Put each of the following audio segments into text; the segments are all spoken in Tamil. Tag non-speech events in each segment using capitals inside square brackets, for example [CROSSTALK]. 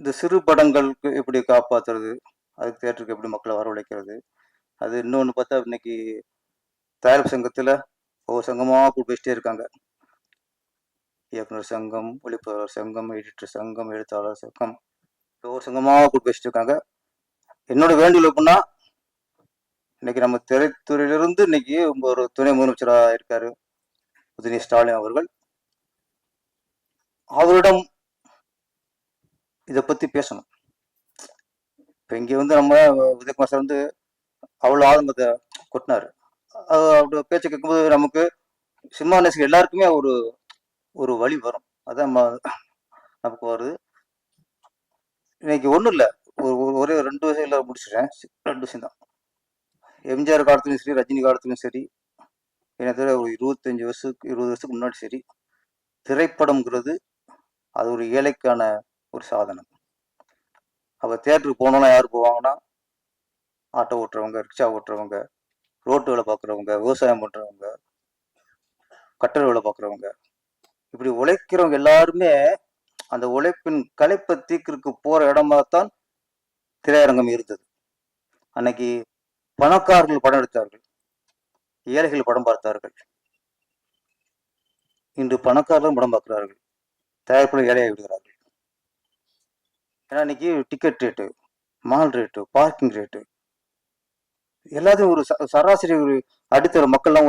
இந்த சிறு படங்களுக்கு எப்படி காப்பாற்றுறது அதுக்கு தேட்டருக்கு எப்படி மக்களை வரவழைக்கிறது? அது இன்னொன்று பார்த்தா இன்னைக்கு தயாரிப்பு சங்கத்தில் ஒவ்வொரு சங்கமாக கூப்பிட்டு இருக்காங்க. இயக்குனர் சங்கம் ஒளிப்பதிவாளர் சங்கம் எடிட்டர் சங்கம் எழுத்தாளர் சங்கம் ஒவ்வொரு சங்கமாக கூட்டு இருக்காங்க. என்னோட வேண்டுகோள் எப்படின்னா இன்னைக்கு நம்ம திரைத்துறையிலிருந்து இன்னைக்கு ஒரு துணை முதலமைச்சராக இருக்காரு உதயநிதி ஸ்டாலின் அவர்கள். அவரிடம் இதை பத்தி பேசணும். இப்போ இங்கே வந்து நம்ம உதயகுமார் சார் வந்து அவ்வளோ ஆதங்கத்தை கொட்டினாரு. அவரோட பேச்சை கேட்கும்போது நமக்கு சினிமா நேசிக்க எல்லாருக்குமே ஒரு ஒரு வழி வரும். அதான் நம்ம நமக்கு வருது. இன்னைக்கு ஒன்றும் இல்லை. ஒரு ஒரே ரெண்டு விஷயம் முடிச்சிடுறேன் ரெண்டு விஷயம் தான் எம்ஜிஆர் காலத்துலையும் சரி ரஜினி காலத்துலையும் சரி என்ன தவிர ஒரு இருபத்தஞ்சு வருஷத்துக்கு இருபது வருஷத்துக்கு முன்னாடி சரி. திரைப்படம்ங்கிறது அது ஒரு ஏழைக்கான ஒரு சாதனம் அப்போ தேட்டருக்கு போனோம்னா யார் போவாங்கன்னா? ஆட்டோ ஓட்டுறவங்க ரிக்ஷா ஓட்டுறவங்க ரோட்டு வேலை பார்க்குறவங்க விவசாயம் பண்ணுறவங்க கட்டட வேலை பார்க்குறவங்க. இப்படி உழைக்கிறவங்க எல்லாருமே அந்த உழைப்பின் களைப்பை தீக்கிற்கு போகிற இடமா தான் திரையரங்கம் இருந்தது. அன்னைக்கு பணக்காரர்கள் படம் எடுத்தார்கள். ஏழைகள் படம் பார்த்தார்கள். இன்று பணக்காரர்களும் படம் பார்க்கிறார்கள். தயாரிப்புடன் ஏழையாகி விடுகிறார்கள். ஏன்னா இன்னைக்கு ticket rate mall rate parking rate எல்லாத்தையும் ஒரு ச- சராசரி ஒரு அடித்தர மக்கள்லாம்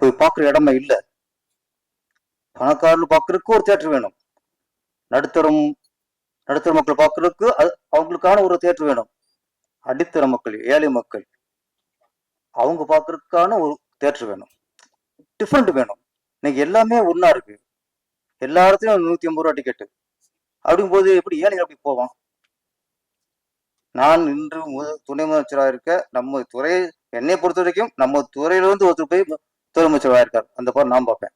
போய் பார்க்குற இடமே இல்லை. பணக்காரர்கள் பார்க்கறதுக்கு ஒரு தேட்டர் வேணும். நடுத்தரம் நடுத்தர மக்கள் பார்க்கறதுக்கு அவங்களுக்கான ஒரு தேட்டர் வேணும். அடித்தர மக்கள் ஏழை மக்கள் அவங்க பார்க்கறதுக்கான ஒரு தேட்டர் வேணும். டிஃப்ரெண்ட் வேணும். இன்னைக்கு எல்லாமே ஒன்றா இருக்கு. எல்லா இடத்துலையும் நூற்றி ஐம்பது ரூபா டிக்கெட்டு அப்படிங்கும்போது எப்படி ஏழைகள் அப்படி போவான்? நான் இன்று முத- துணை முதலமைச்சராக இருக்க நம்ம துறை என்னை பொறுத்த வரைக்கும் நம்ம துறையிலிருந்து ஒருத்தர் போய் துணை முதலமைச்சராக இருக்கார். அந்த படம் நான் பார்ப்பேன்.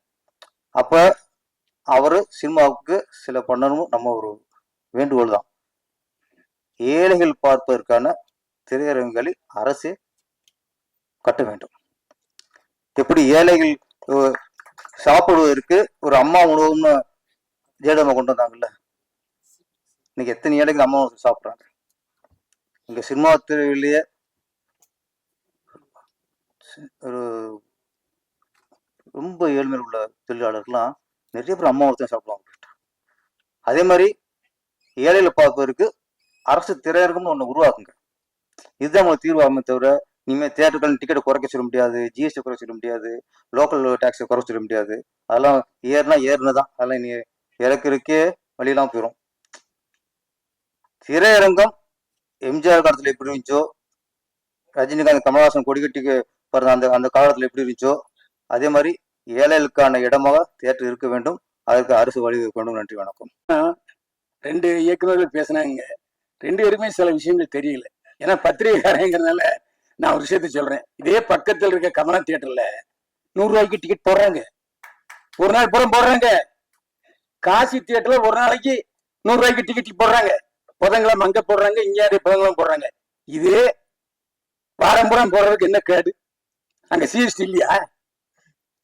அப்ப அவரு சினிமாவுக்கு சில பண்ணணும் நம்ம ஒரு வேண்டுகோள் தான். ஏழைகள் பார்ப்பதற்கான திரையரங்குகளை அரசே கட்ட வேண்டும். எப்படி ஏழைகள் சாப்பிடுவதற்கு ஒரு அம்மா உணவுன்னு ஜேடமா கொண்டு வந்தாங்கல்ல? இன்னைக்கு எத்தனை ஏழைகள் அம்மா சாப்பிட்றாங்க? இங்க சினிமா துறையிலேயே ஒரு ரொம்ப ஏழ்மையில் உள்ள தொழிலாளர்கள்லாம் நிறைய பேர் அம்மா ஒருத்தன் சாப்பிடுவாங்க அதே மாதிரி ஏழையில பார்ப்பதற்கு அரசு திரையரங்கம்னு ஒன்று உருவாக்குங்க. இதுதான் உங்களுக்கு தீர்வாகுமே தவிர இனிமேல் தேட்டர்கள் டிக்கெட்டை குறைக்க சொல்ல முடியாது ஜிஎஸ்டி குறைக்க சொல்ல முடியாது லோக்கல் டேக்ஸை குறைக்க சொல்ல முடியாது. அதெல்லாம் ஏறுனா ஏறுனதான் அதெல்லாம் நீ இறக்குறதுக்கே வழியெல்லாம் போயிடும் திரையரங்கம் எம்ஜிஆர் காலத்துல எப்படி இருந்துச்சோ ரஜினிகாந்த் கமல்ஹாசன் கொடிக்கட்டிக்கு பிறந்த அந்த அந்த காலத்துல எப்படி இருந்துச்சோ அதே மாதிரி ஏழைகளுக்கான இடமாக தியேட்டர் இருக்க வேண்டும். அதற்கு அரசு வழிவகுக்க வேண்டும். நன்றி வணக்கம். ரெண்டு இயக்குநர்கள் பேசினாங்க. ரெண்டு பேருமே சில விஷயங்கள் தெரியல. ஏன்னா பத்திரிகைக்காரங்கிறதுனால நான் ஒரு விஷயத்த சொல்றேன். இதே பக்கத்துல இருக்க கமலா தியேட்டர்ல நூறு ரூபாய்க்கு டிக்கெட் போடுறாங்க. ஒரு நாள் புறம் போடுறாங்க. காசி தியேட்டர்ல ஒரு நாளைக்கு நூறு ரூபாய்க்கு டிக்கெட் போடுறாங்க. புதன்கிழமை அங்க போடுறாங்க இங்க அதே போடுறாங்க. இதே பாரம்பரம் போடுறதுக்கு என்ன கேடு? அங்க சிஎஸ்டி இல்லையா?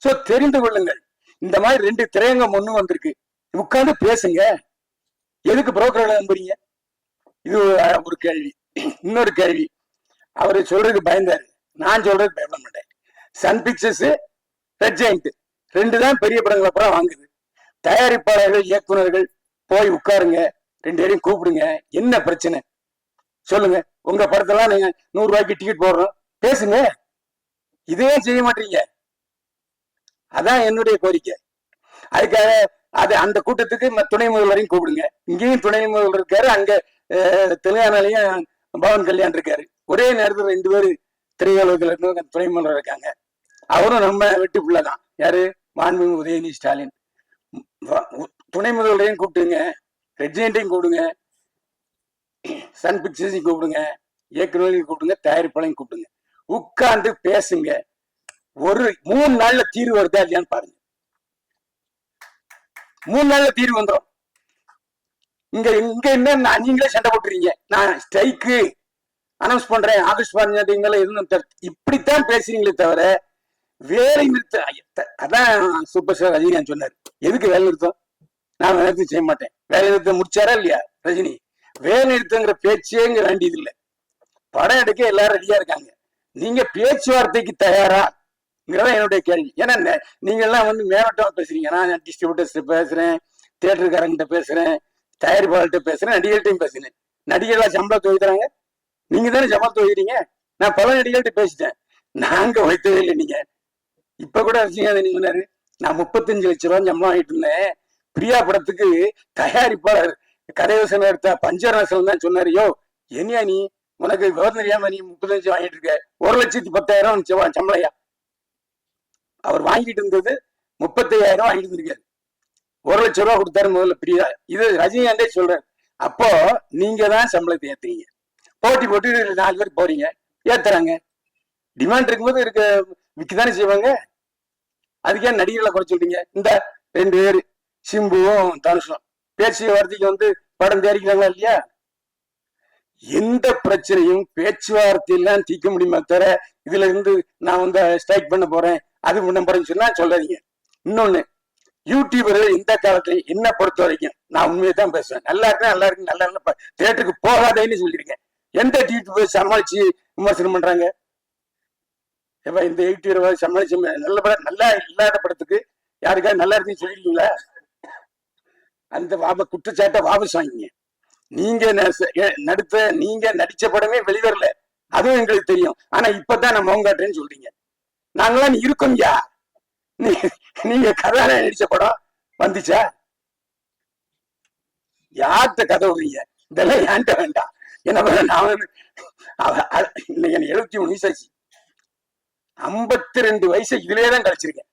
சோ தெரிந்து கொள்ளுங்கள். இந்த மாதிரி ரெண்டு திரையங்கம் ஒண்ணு வந்திருக்கு. உட்கார்ந்து பேசுங்க. எதுக்கு புரோக்கர்களை நம்புறீங்க? இது ஒரு- கேள்வி. இன்னொரு கேள்வி. அவரு சொல்றதுக்கு பயந்தாரு நான் சொல்றதுக்கு பயப்பட மாட்டேன். சன் பிக்சர்ஸ் ரெட் ஜெயிண்ட் ரெண்டு தான் பெரிய படங்களை அப்புறம் வாங்குது. தயாரிப்பாளர்கள் இயக்குனர்கள் போய் உட்காருங்க. ரெண்டு பேரையும் கூப்பிடுங்க. என்ன பிரச்சனை? சொல்லுங்க. உங்க படத்தெல்லாம் நீங்க நூறு ரூபாய்க்கு டிக்கெட் போடுறோம். பேசுங்க. இதே செய்ய மாட்டீங்க. அதான் என்னுடைய கோரிக்கை. அதுக்காக அது அந்த கூட்டத்துக்கு துணை முதல்வரையும் கூப்பிடுங்க. இங்கேயும் துணை முதல்வர் இருக்காரு அங்க தெலுங்கானாலையும் பவன் கல்யாண் இருக்காரு. ஒரே நேரத்துல ரெண்டு பேரு திரையுலகத்துல இருந்து துணை முதல்வர் இருக்காங்க. அவரும் நம்ம வெட்டி தான் யாரு? மாண்புமிகு உதயநிதி ஸ்டாலின். துணை முதல்வரையும் கூப்பிட்டுங்க. ரெட்ஜெண்ட்டையும் கூப்பிடுங்க. சன் பிக்சர்ஸையும் கூப்பிடுங்க. இயக்குநர்களையும் கூப்பிடுங்க. தயாரிப்பாளையும் கூப்பிடுங்க. உட்கார்ந்து பேசுங்க. ஒரு மூணு நாள்ல தீர்வு வருதா இல்லையான்னு பாருங்க. மூணு நாள்ல தீர்வு வந்துடும் இங்க இங்க என்ன நீங்களே சண்டை போட்டுறீங்க. நான் ஸ்ட்ரைக்கு அனௌன்ஸ் பண்றேன். ஆகஸ்ட் பதினஞ்சாம் எதுவும் இப்படித்தான் பேசுறீங்களே தவிர வேலை நிறுத்த அதான் சூப்பர் ஸ்டார் ரஜினிகாந்த் சொன்னார். எதுக்கு வேலை நிறுத்தம்? நான் வேலை செய்ய மாட்டேன். வேலைநிறுத்தம் முடிச்சாரா இல்லையா? ரஜினி. வேலைநிறுத்தங்கிற பேச்சே இங்க வேண்டியது இல்லை. படம் எடுக்க எல்லாரும் ரெடியா இருக்காங்க. நீங்க பேச்சுவார்த்தைக்கு தயாரா? என்னுடைய கேள்வி. ஏன்னா நீங்க எல்லாம் வந்து மேலோட்டமா பேசுறீங்க. நான் டிஸ்ட்ரிபியூட்டர்ஸ் பேசுறேன் தியேட்டருக்காரங்கிட்ட பேசுறேன் தயாரிப்பாளர்கிட்ட பேசுறேன் நடிகர்கிட்டையும் பேசுறேன். நடிகர்களா சம்பளம் வைக்கிறாங்க நீங்க தானே சம்பளம் தொகுக்கிறீங்க நான் பல நடிகர்கிட்ட பேசிட்டேன். நாங்க வைத்ததே இல்லை நீங்க. இப்ப கூட நீங்க சொன்னாரு? நான் முப்பத்தஞ்சு லட்ச ரூபாய் சம்பளம் வாங்கிட்டு இருந்தேன். பிரியா படத்துக்கு தயாரிப்பாளர் கதையோசனை எடுத்த பஞ்சரசன் தான் சொன்னாரியோ என்னையா நீ? உனக்கு விவரம் தெரியாம நீ முப்பத்தஞ்சு வாங்கிட்டு இருக்க. ஒரு லட்சத்தி பத்தாயிரம் சம்பளையா? அவர் வாங்கிட்டு இருந்தது முப்பத்தையாயிரம் வாங்கிட்டு இருந்திருக்காரு ஒரு லட்ச ரூபா கொடுத்தாரு முதல்ல பிரியா. இது ரஜினிகாந்தே சொல்றாரு அப்போ நீங்க தான் சம்பளத்தை ஏத்துறீங்க. போட்டி போட்டு நாலு பேர் போறீங்க. ஏத்துறாங்க. டிமாண்ட் இருக்கும்போது இருக்க விற்கதானே செய்வாங்க. அதுக்கே நடிகர்களை குறை சொல்றீங்க இந்த ரெண்டு பேரு. சிம்புவும் தனுஷும். பேச்சு வார்த்தைக்கு வந்து படம் தயாரிக்கிறாங்களா இல்லையா? எந்த பிரச்சனையும் பேச்சுவார்த்தையெல்லாம் தீர்க்க முடியுமா தவிர இதுல இருந்து நான் வந்து ஸ்ட்ரைக் பண்ண போறேன் அது பண்ண போறேன்னு சொன்னா சொல்லாதீங்க. இன்னொன்னு யூடியூபர்கள் இந்த காலத்துல என்ன பொறுத்த வரைக்கும் நான் உண்மையை தான் பேசுவேன். நல்லா இருக்கு நல்லா இருக்கு நல்லா இருக்கு தேட்டருக்கு போகாதேன்னு சொல்லியிருக்கேன். எந்த யூடியூபர் சமாளிச்சு விமர்சனம் பண்றாங்க? ஏப்பா இந்த எயிட்டி சமாளிச்சு நல்ல படம் நல்லா இல்லாத படத்துக்கு யாருக்காவது நல்லா இருக்குன்னு சொல்லிருக்கீங்களா? அந்த வாப குற்றச்சாட்டை வாபஸ் வாங்கிங்க நீங்க நடித்த நீங்க நடிச்ச படமே வெளிவரல. அதுவும் எங்களுக்கு தெரியும். ஆனா இப்பதான் நான் மோங்காட்டுறேன்னு சொல்றீங்க. நாங்களாம் இருக்கோம் யா? நீங்க கதாநாயகன் நடிச்ச படம் வந்துச்சா? யார்கிட்ட கதை விடுறீங்க? இதெல்லாம் ஏன்ட்ட வேண்டாம். என்ன பண்ண நான் இன்னைக்கு எழுபத்தி மூணு வயசாச்சு. ஐம்பத்தி ரெண்டு வயசு இதுலயே தான் கழிச்சிருக்கேன்.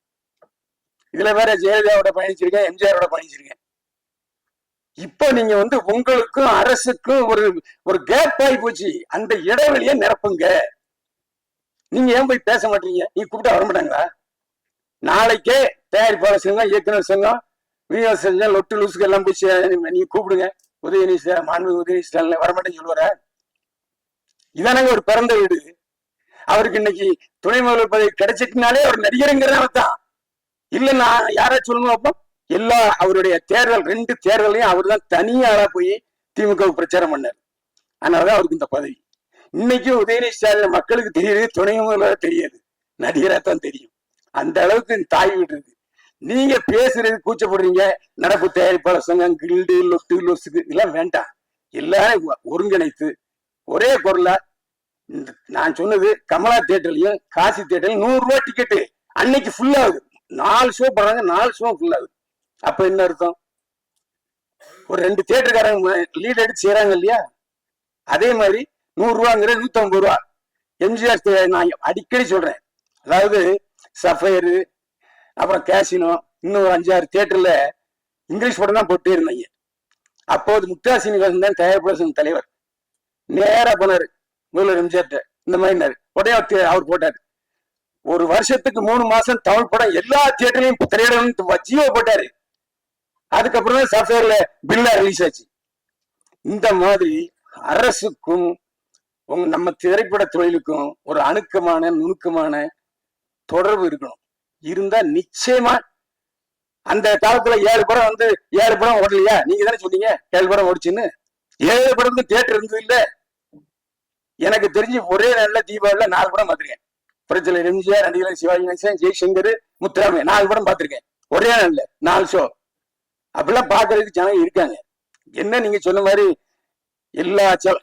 இதுல வேற ஜெயலலிதாவோட பயணிச்சிருக்கேன் எம்ஜிஆரோட பயணிச்சிருக்கேன். இப்போ நீங்க வந்து உங்களுக்கும் அரசுக்கும் ஒரு ஒரு கேப் ஆகி போச்சு. அந்த இடைவெளியை நிரப்புங்க. நீங்க ஏன் போய் பேச மாட்டீங்க? நீங்க கூப்பிட்டா வர மாட்டாங்களா? நாளைக்கே தயாரிப்பாளர் சங்கம் இயக்குனர் சங்கம் விநியோக சங்கம் லொட்டு லூசுக்கு எல்லாம் போய் நீங்க கூப்பிடுங்க. உதயநிதி மாண்பு உதயநிதி ஸ்டாலின் வரமாட்டேன்னு சொல்லுவார? இதானங்க ஒரு பிறந்த வீடு. அவருக்கு இன்னைக்கு துணை முதல்வர் பதவி கிடைச்சிட்டுனாலே ஒரு நடிகருங்கிறதான் இல்லைன்னா இல்ல நான் யாரா சொல்லணும் அப்போ. எல்லா அவருடைய தேர்தல் ரெண்டு தேர்தலையும் அவர் தான் தனியாளா போய் திமுக பிரச்சாரம் பண்ணார். அதனாலதான் அவருக்கு இந்த பதவி. இன்னைக்கும் உதயநிதி ஸ்டாலின் மக்களுக்கு தெரியுது துணை முதல்வர் தெரியாது. நடிகரா தான் தெரியும். அந்த அளவுக்கு இந்த தாய் வீடு இருக்கு. நீங்க பேசுறது கூச்சப்படுறீங்க நடப்பு தயாரிப்பாளர் சங்கம் கில்டு லொட்டு லொசுக்கு இதெல்லாம் வேண்டாம். எல்லாரும் ஒருங்கிணைத்து ஒரே குரலா இந்த நான் சொன்னது கமலா தேட்டர்லயும் காசி தேட்டர்லயும் நூறு ரூபாய் டிக்கெட்டு அன்னைக்கு ஃபுல்லாகுது நாலு ஷோ போடுறாங்க நாலு ஷோ ஃபுல்லாகுது அப்ப என்ன அர்த்தம்? ஒரு ரெண்டு தியேட்டருக்காரங்க லீட் எடுத்து செய்யறாங்க இல்லையா? அதே மாதிரி நூறு ரூபாங்கிற நூத்தி ஐம்பது ரூபா. எம்ஜிஆர் நான் அடிக்கடி சொல்றேன். அதாவது சஃபயரு அப்புறம் கேசினோ இன்னும் ஒரு அஞ்சாறு தியேட்டர்ல இங்கிலீஷ் படம் தான் போட்டே இருந்தாங்க. அப்போது முக்தா சீனிவாசன் தான் தயாரிப்பாளர் தலைவர். நேரா போனாரு முதல்வர் எம்ஜிஆர்ட்ட இந்த மாதிரி உடனே அவர் போட்டார் அவர் ஒரு வருஷத்துக்கு மூணு மாசம் தமிழ் படம் எல்லா தியேட்டர்லையும் திரையிடணும் ஜியோ போட்டாரு. அதுக்கப்புறம் தான் சாஃப்ட்வேர்ல பில்லா ரிலீஸ் ஆச்சு. இந்த மாதிரி அரசுக்கும் உங்க நம்ம திரைப்பட தொழிலுக்கும் ஒரு அணுக்கமான நுணுக்கமான தொடர்பு இருக்கணும். இருந்தா நிச்சயமா அந்த காலத்துல ஏழு படம் வந்து ஏழு படம் ஓடலையா? நீங்க தானே சொன்னீங்க ஏழு படம் ஓடிச்சுன்னு. ஏழு படத்துக்கு தியேட்டர் இருந்தது இல்ல. எனக்கு தெரிஞ்சு ஒரே நாள்ல தீபாவளியில் நாலு படம் பார்த்துருக்கேன். பிரச்சனை எம்ஜிஆர் நடிகர் சிவாஜி கணேசன் ஜெய்சங்கர் முத்துராமன் நாலு படம் பார்த்துருக்கேன். ஒரே நாள்ல நாலு ஷோ அப்படிலாம் பாக்குறதுக்கு ஜனம் இருக்காங்க. என்ன நீங்க சொன்ன மாதிரி எல்லா செல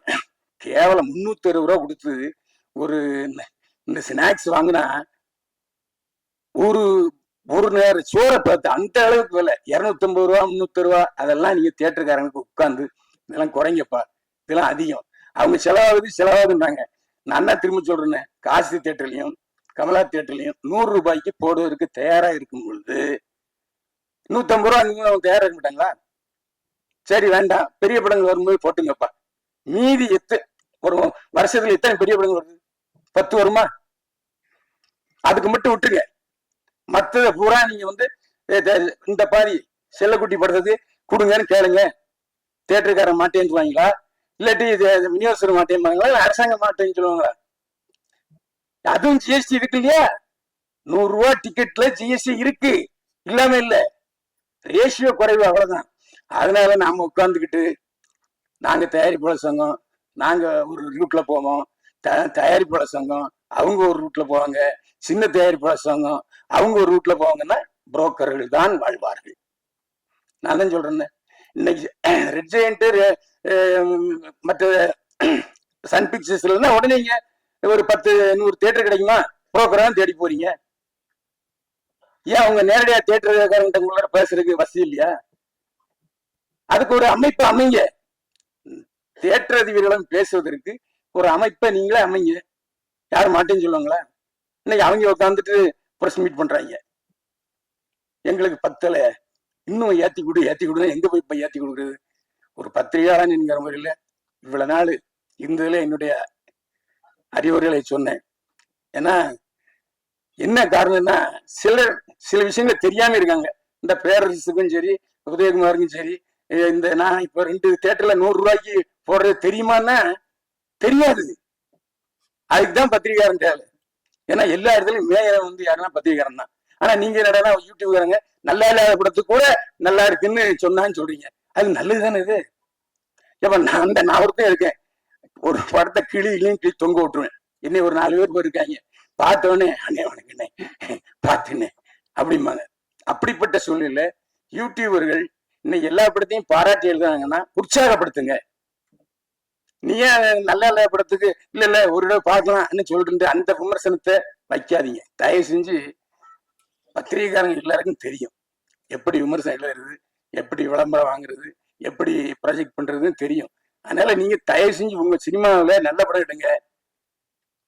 கேவலம் முன்னூத்தி அறுபது ரூபா கொடுத்து ஒரு இந்த- ஸ்நாக்ஸ் வாங்கினா ஒரு ஒரு நேரம் சோரை பார்த்து அந்த அளவுக்கு விலை. இரநூத்தம்பது ரூபா முந்நூத்தி ரூபா அதெல்லாம் நீங்க தியேட்டருக்காரங்களுக்கு உட்காந்து இதெல்லாம் குறைங்கப்பா. இதெல்லாம் அதிகம். அவங்க செலவாகுது செலவாகுதுன்றாங்க. நான் என்ன திரும்ப சொல்றேன்னு? காசி தியேட்டர்லயும் கமலா தியேட்டர்லயும் நூறு ரூபாய்க்கு போடுவதற்கு தயாரா இருக்கும் பொழுது நூத்தம்பது ரூபா நீங்கள் அவங்க தயாராக மாட்டாங்களா சரி வேண்டாம். பெரிய படங்கள் வரும்போது போட்டுங்கப்பா. மீதி எத்து ஒரு வருஷத்துல எத்தனை பெரிய படங்கள் வருது? பத்து வருமா? அதுக்கு மட்டும் விட்டுருங்க. மற்றதை பூரா நீங்க வந்து இந்த பாதி செல்லக்குட்டி படுறது கொடுங்கன்னு கேளுங்க. தேட்டருக்காரன் மாட்டேன்னு சொல்லுவாங்களா? இல்லாட்டி இது விநியோகஸ்தர் மாட்டேன்பாங்களா இல்லை அரசாங்கம் மாட்டேன்னு சொல்லுவாங்களா? அதுவும் ஜிஎஸ்டி இருக்கு இல்லையா? நூறு ரூபா டிக்கெட்ல ஜிஎஸ்டி இருக்கு. இல்லாம இல்லை. ரேஷியோ குறைவு அவ்வளவுதான். அதனால நாம உட்கார்ந்துக்கிட்டு நாங்க தயாரிப்பாளர் சங்கம் நாங்க ஒரு ரூட்ல போவோம். த- தயாரிப்பாளர் சங்கம் அவங்க ஒரு ரூட்ல போவாங்க. சின்ன தயாரிப்பாளர் சங்கம் அவங்க ஒரு ரூட்ல போவாங்கன்னா புரோக்கர்கள் தான் வாழ்வார்கள். நான் தான் சொல்றேன். இன்னைக்கு [CLEARS THROAT] ரெட் ஜெயண்ட் மற்ற [CLEARS THROAT] சன் பிக்சர்ஸ்ல உடனே ஒரு பத்து நூறு தேட்டர் கிடைக்குமா? புரோக்கரா தேடி போறீங்க. ஏன் அவங்க நேரடியா தேட்டருக்காரங்கிட்ட உங்களோட பேசுறதுக்கு வசதி இல்லையா? அதுக்கு ஒரு அமைப்பு அமைங்க. தேட்டர் அதிபர்களும் பேசுவதற்கு ஒரு அமைப்பை நீங்களே அமைங்க. யாரும் மாட்டேன்னு சொல்லுவாங்களா? இன்னைக்கு அவங்க உட்காந்துட்டு ப்ரெஸ் மீட் பண்றாங்க. எங்களுக்கு பத்தல. இன்னும் ஏத்தி கொடு ஏத்தி கொடுனா எங்க போய் இப்ப ஏத்தி கொடுக்குறது? ஒரு பத்திரிகையாளன் என்கிற முறையில இவ்வளவு நாள் இந்த என்னுடைய அறிவுரைகளை சொன்னேன். ஏன்னா என்ன காரணம்னா சிலர் சில விஷயங்கள் தெரியாம இருக்காங்க. இந்த பேரரசுக்கும் சரி உதயகுமாருக்கும் சரி இந்த நான் இப்ப ரெண்டு தேட்டர்ல நூறு ரூபாய்க்கு போடுறது தெரியுமான்னா தெரியாது. அதுக்கு தான் பத்திரிகாரன் தேவை. ஏன்னா எல்லா இடத்துலயும் மேயரை வந்து யாருன்னா பத்திரிகாரன் தான். ஆனா நீங்க என்னடா யூடியூப்காரங்க நல்லா இல்லாத படத்துக்கு கூட நல்லா இருக்குன்னு சொன்னான்னு சொல்றீங்க. அது நல்லது தானே இது? எப்ப நான் அந்த நான் ஒருத்தன் இருக்கேன். ஒரு படத்தை கிளி கிளியும் கிளி தொங்க விட்டுருவேன். இன்னும் ஒரு நாலு பேர் போயிருக்காங்க. பார்த்தோன்னே அண்ணே அப்படிம்பாங்க. அப்படிப்பட்ட சூழ்நிலை யூடியூபர்கள் இன்னைக்கு எல்லா படத்தையும் பாராட்டி எழுதுறாங்கன்னா உற்சாகப்படுத்துங்க. நீ ஏன் நல்ல நல்ல படத்துக்கு? இல்ல இல்ல ஒரு தடவை பார்க்கலாம்னு சொல்லிட்டு அந்த விமர்சனத்தை வைக்காதீங்க. தயவு செஞ்சு பத்திரிகைக்காரங்க எல்லாருக்கும் தெரியும். எப்படி விமர்சனம் எழுதுறது எப்படி விளம்பரம் வாங்குறது எப்படி ப்ராஜெக்ட் பண்றதுன்னு தெரியும். அதனால நீங்க தயவு செஞ்சு உங்க சினிமாவில் நல்ல படம் எடுங்க.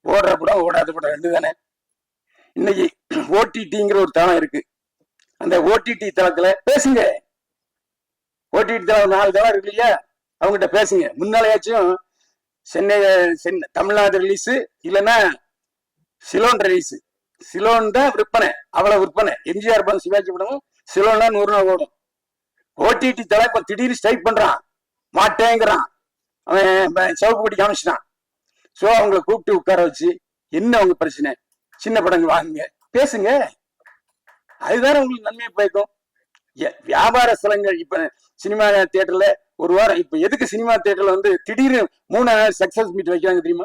ஓடுற படம் ஓடாத படம் ரெண்டு தானே. இன்னைக்கு ஓடிடிங்கிற ஒரு தளம் இருக்கு. அந்த ஓடிடி தளத்துல பேசுங்க. ஓடிடி தளம் நாலு தளம் இருக்கு இல்லையா? அவங்ககிட்ட பேசுங்க. முன்னாலேயாச்சும் சென்னை சென்னை தமிழ்நாடு ரிலீஸ் இல்லைன்னா சிலோன் ரிலீஸ் சிலோன் தான் விற்பனை. அவ்வளவு விற்பனை. எம்ஜிஆர் படம் சிவாஜி படமும் சிலோன் தான் நூறு நாள் ஓடும். ஓடிடி தலை இப்ப திடீர்னு ஸ்ட்ரைக் பண்றான். மாட்டேங்கிறான். அவன் சிவப்பு கொடி காமிச்சிட்டான். ஸோ அவங்களை கூப்பிட்டு உட்கார வச்சு என்ன அவங்க பிரச்சனை? சின்ன படங்கள் வாங்குங்க. பேசுங்க. அதுதானே உங்களுக்கு நன்மையை பயக்கும். ஏ- வியாபார ஸ்தலங்கள் இப்ப சினிமா தியேட்டர்ல ஒரு வாரம் இப்ப எதுக்கு சினிமா தியேட்டர்ல வந்து திடீர்னு மூணு நாள் சக்சஸ் மீட் வைக்கிறாங்க தெரியுமா?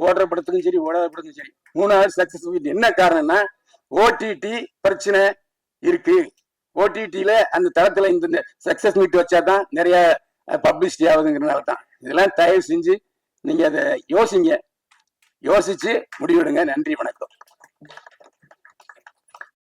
ஓடுற படத்துக்கும் சரி ஓடாத படத்துக்கும் சரி மூணாவது சக்சஸ் மீட் என்ன காரணம்னா ஓடிடி பிரச்சனை இருக்கு. ஓடிடியில அந்த தளத்துல இந்த சக்சஸ் மீட் வச்சாதான் நிறைய பப்ளிசிட்டி ஆகுதுங்கிறனால தான் இதெல்லாம் தயவு செஞ்சு நீங்க அதை யோசிங்க. யோசிச்சு முடிவெடுங்க. நன்றி வணக்கம்.